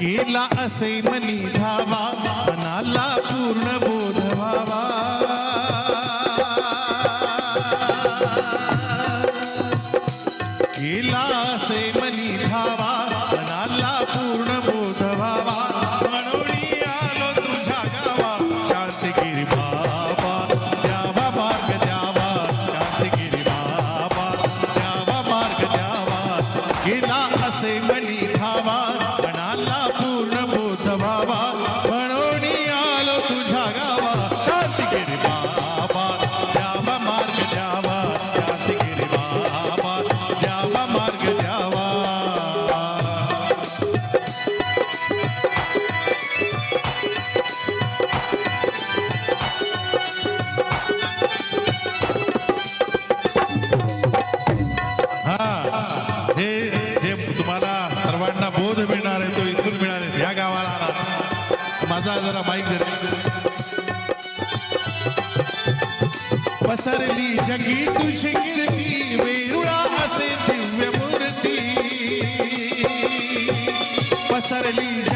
केला असे मनी धावा मनाला पूर्ण बोधवा. आहे माझा जरा माईक दे. पसरली जगी तुझी कीर्ती वेरुळा असे दिव्य मूर्ती. पसरली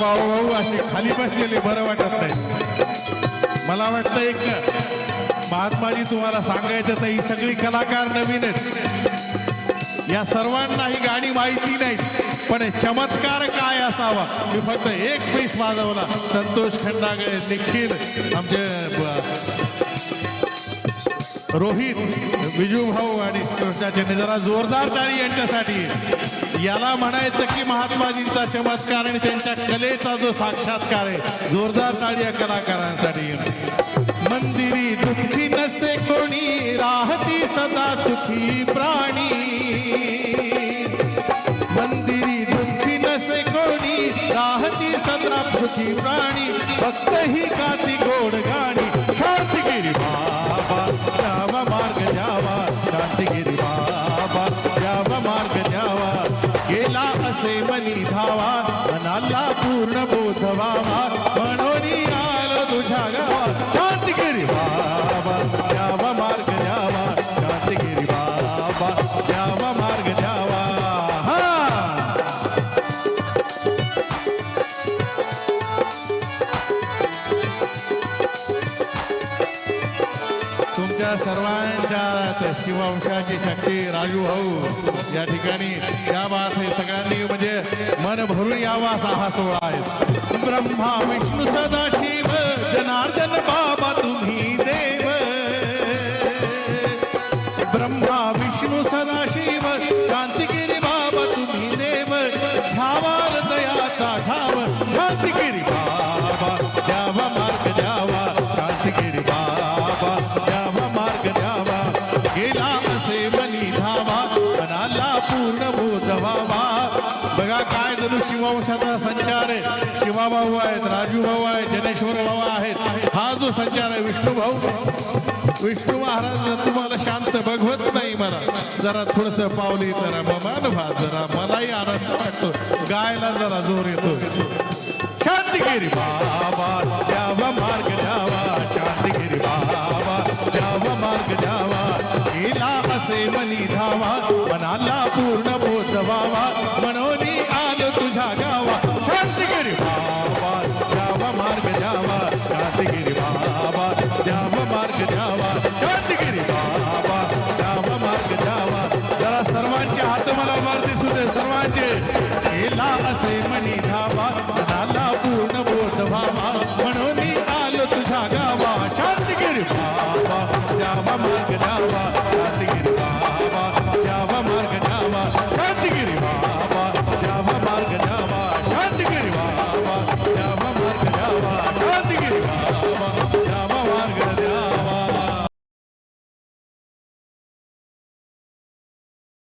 भाऊ भाऊ असे खाली बसलेले बरं वाटत नाही. मला वाटतं एक महात्माजी तुम्हाला सांगायचं तर ही सगळी कलाकार नवीन आहेत. या सर्वांना ही गाणी माहिती नाही पण चमत्कार काय असावा? मी फक्त एक पैस वाजवला. संतोष खंडागळे निखिल आमचे रोहित विजू भाऊ आणि कृष्णाचे जरा जोरदार टाळी यांच्यासाठी. याला म्हणायचं की महात्माजींचा चमत्कार आणि त्यांच्या कलेचा जो साक्षात्कार आहे जोरदार टाळी या कलाकारांसाठी मंदिरी दुःखी नसे कोणी राहती सदा सुखी प्राणी. मंदिरी दुःखी नसे कोणी राहती सदा सुखी प्राणी. फक्त ही गाती गोड गा शांतिगिरी. बाबा द्यावा मार्ग द्यावा शांतिगिरी बाबा द्यावा मार्ग द्यावा हा. तुमच्या सर्वांच्या शिववंशाची शक्ती राजू भाऊ या ठिकाणी या बात हे सगळ्यांनी म्हणजे मन भरून यावा असा हा सोहळा आहे. ब्रह्मा विष्णू सदाशिव. जनार्दन बाबा तुम्ही देव। ब्रह्मा विष्णू सदाशिव शांतिगिरी बाबा तुम्ही देव। धावाल दयाचा धाव शांतिगिरी बाबा द्यावा मार्ग द्यावा शांतिगिरी बाबा द्यावा मार्ग द्यावा गेला असे मनी धावा मनाला पूर्ण बोध बघा काय जणू शिववंशाचा संचार आहे। शिवाभाऊ आहेत राजू भाऊ आहेत जनेश्वर भाऊ आहेत. हा जो संचार आहे विष्णू भाऊ. विष्णू महाराज तुम्हाला शांत बघवत नाही मला जरा थोडस पावली जरा ममान भा जरा मलाही आनंद वाटतो. गायला जरा जोर येतो शांतगिरी बाबा Gracias.